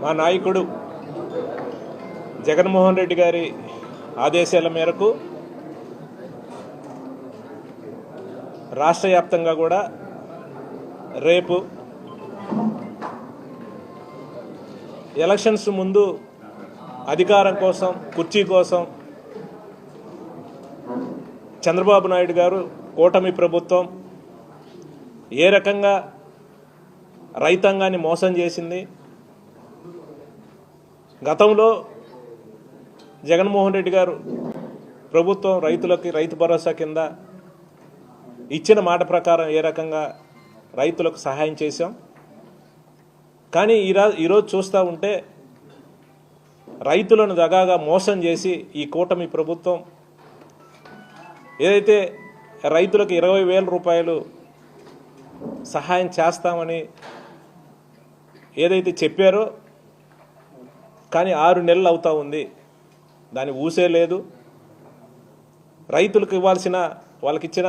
మా నాయకుడు జగన్మోహన్ రెడ్డి గారి ఆదేశాల మేరకు రాష్ట్ర వ్యాప్తంగా కూడా రేపు ఎలక్షన్స్ ముందు అధికారం కోసం కుర్చీ కోసం చంద్రబాబు నాయుడు గారు కూటమి ప్రభుత్వం ఏ రకంగా రైతాంగాన్ని మోసం చేసింది గతంలో జగన్మోహన్ రెడ్డి గారు ప్రభుత్వం రైతులకి రైతు భరోసా కింద ఇచ్చిన మాట ప్రకారం ఏ రకంగా రైతులకు సహాయం చేశాం. కానీ ఈరా ఈరోజు చూస్తూ ఉంటే రైతులను దగాగా మోసం చేసి ఈ కూటమి ప్రభుత్వం ఏదైతే రైతులకు ఇరవై వేల రూపాయలు సహాయం చేస్తామని ఏదైతే చెప్పారో కానీ ఆరు నెలలు అవుతూ ఉంది. దాని ఊసే లేదు. రైతులకు ఇవ్వాల్సిన వాళ్ళకి ఇచ్చిన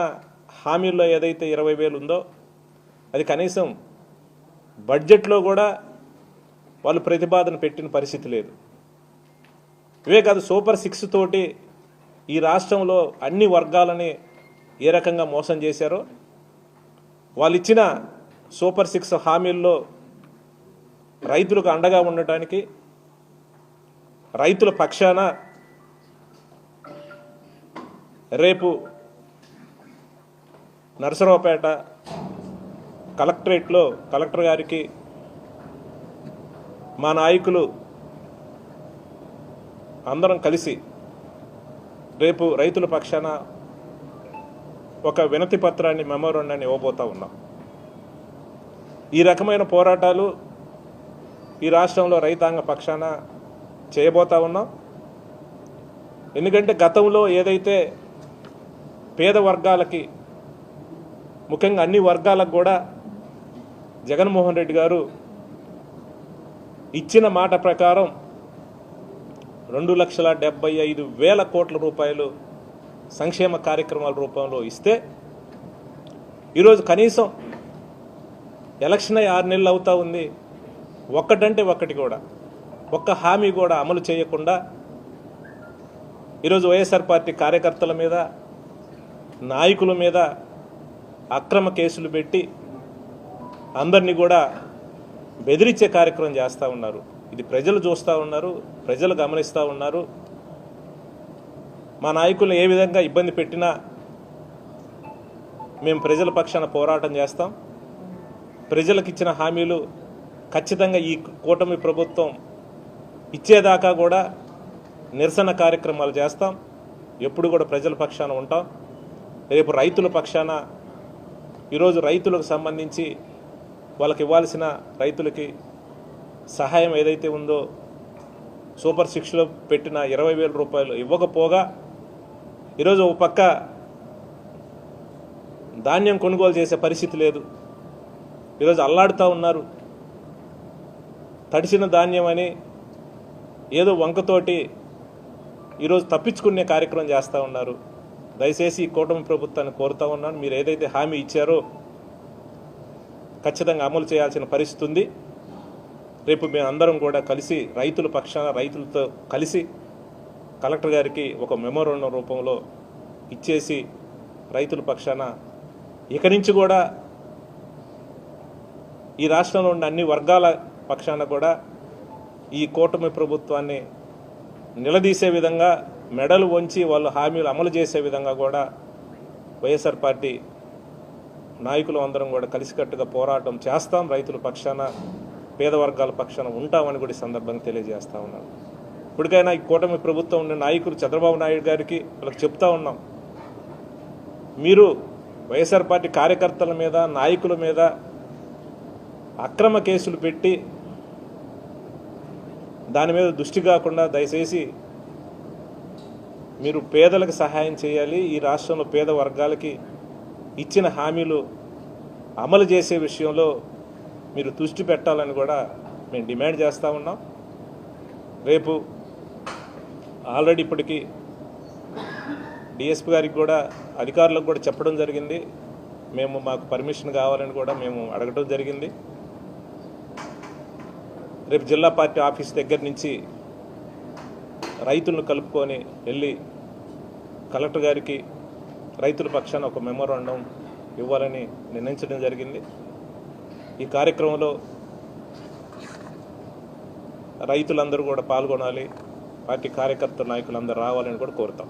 హామీల్లో ఏదైతే ఇరవై వేలు ఉందో అది కనీసం బడ్జెట్లో కూడా వాళ్ళు ప్రతిపాదన పెట్టిన పరిస్థితి లేదు. ఇవే కాదు సూపర్ సిక్స్ తోటి ఈ రాష్ట్రంలో అన్ని వర్గాలని ఏ రకంగా మోసం చేశారో వాళ్ళు ఇచ్చిన సూపర్ సిక్స్ హామీల్లో రైతులకు అండగా ఉండటానికి రైతుల పక్షాన రేపు నరసరావుపేట కలెక్టరేట్లో కలెక్టర్ గారికి మా నాయకులు అందరం కలిసి రేపు రైతుల పక్షాన ఒక వినతి పత్రాన్ని మెమోరండాన్ని ఇవ్వబోతా ఉన్నాం. ఈ రకమైన పోరాటాలు ఈ రాష్ట్రంలో రైతాంగ పక్షాన చేయబోతా ఉన్నాం. ఎందుకంటే గతంలో ఏదైతే పేద వర్గాలకి ముఖ్యంగా అన్ని వర్గాలకు కూడా జగన్మోహన్ రెడ్డి గారు ఇచ్చిన మాట ప్రకారం రెండు లక్షల డెబ్బై ఐదు వేల కోట్ల రూపాయలు సంక్షేమ కార్యక్రమాల రూపంలో ఇస్తే ఈరోజు కనీసం ఎలక్షన్ అయ్యి ఆరు నెలలు అవుతా ఉంది. ఒక్కటంటే ఒక్కటి కూడా. ఒక్క హామీ కూడా అమలు చేయకుండా ఈరోజు వైఎస్ఆర్ పార్టీ కార్యకర్తల మీద నాయకుల మీద అక్రమ కేసులు పెట్టి అందరినీ కూడా బెదిరించే కార్యక్రమం చేస్తూ ఉన్నారు. ఇది ప్రజలు చూస్తూ ఉన్నారు ప్రజలు గమనిస్తూ ఉన్నారు. మా నాయకులు ఏ విధంగా ఇబ్బంది పెట్టినా మేము ప్రజల పక్షాన పోరాటం చేస్తాం. ప్రజలకు ఇచ్చిన హామీలు ఖచ్చితంగా ఈ కూటమి ప్రభుత్వం ఇచ్చేదాకా కూడా నిరసన కార్యక్రమాలు చేస్తాం. ఎప్పుడు కూడా ప్రజల పక్షాన ఉంటాం. రేపు రైతుల పక్షాన ఈరోజు రైతులకు సంబంధించి వాళ్ళకి ఇవ్వాల్సిన రైతులకి సహాయం ఏదైతే ఉందో సూపర్ సిక్స్లో పెట్టిన ఇరవై వేల రూపాయలు ఇవ్వకపోగా ఈరోజు ఒక పక్క ధాన్యం కొనుగోలు చేసే పరిస్థితి లేదు. ఈరోజు అల్లాడుతూ ఉన్నారు. తడిసిన ధాన్యం అని ఏదో వంకతోటి ఈరోజు తప్పించుకునే కార్యక్రమం చేస్తూ ఉన్నారు. దయచేసి ఈ కూటమి ప్రభుత్వాన్ని కోరుతా ఉన్నాను. మీరు ఏదైతే హామీ ఇచ్చారో ఖచ్చితంగా అమలు చేయాల్సిన పరిస్థితి ఉంది. రేపు మేమందరం కూడా కలిసి రైతుల పక్షాన రైతులతో కలిసి కలెక్టర్ గారికి ఒక మెమోరండం రూపంలో ఇచ్చేసి రైతుల పక్షాన ఇక నుంచి కూడా ఈ రాష్ట్రంలో ఉన్న అన్ని వర్గాల పక్షాన కూడా ఈ కూటమి ప్రభుత్వాన్ని నిలదీసే విధంగా మెడలు వంచి వాళ్ళు హామీలు అమలు చేసే విధంగా కూడా వైఎస్ఆర్ పార్టీ నాయకులు అందరం కూడా కలిసికట్టుగా పోరాటం చేస్తాం. రైతుల పక్షాన పేద వర్గాల పక్షాన ఉంటామని కూడా ఈ సందర్భంగా తెలియజేస్తా ఉన్నాం. ఇప్పటికైనా ఈ కూటమి ప్రభుత్వం ఉన్న నాయకులు చంద్రబాబు నాయుడు గారికి వాళ్ళకి చెప్తా ఉన్నాం. మీరు వైఎస్ఆర్ పార్టీ కార్యకర్తల మీద నాయకుల మీద అక్రమ కేసులు పెట్టి దాని మీద దృష్టి కాకుండా దయచేసి మీరు పేదలకు సహాయం చేయాలి. ఈ రాష్ట్రంలో పేద వర్గాలకి ఇచ్చిన హామీలు అమలు చేసే విషయంలో మీరు దృష్టి పెట్టాలని కూడా మేము డిమాండ్ చేస్తూ ఉన్నాం. రేపు ఆల్రెడీ ఇప్పటికీ డిఎస్పి గారికి కూడా అధికారులకు కూడా చెప్పడం జరిగింది. మేము మాకు పర్మిషన్ కావాలని కూడా మేము అడగటం జరిగింది. రేపు జిల్లా పార్టీ ఆఫీస్ దగ్గర నుంచి రైతులను కలుపుకొని వెళ్ళి కలెక్టర్ గారికి రైతుల పక్షాన ఒక మెమోరాండం ఇవ్వాలని నిర్ణయించడం జరిగింది. ఈ కార్యక్రమంలో రైతులందరూ కూడా పాల్గొనాలి పార్టీ కార్యకర్త నాయకులందరూ రావాలని కూడా కోరుతాం.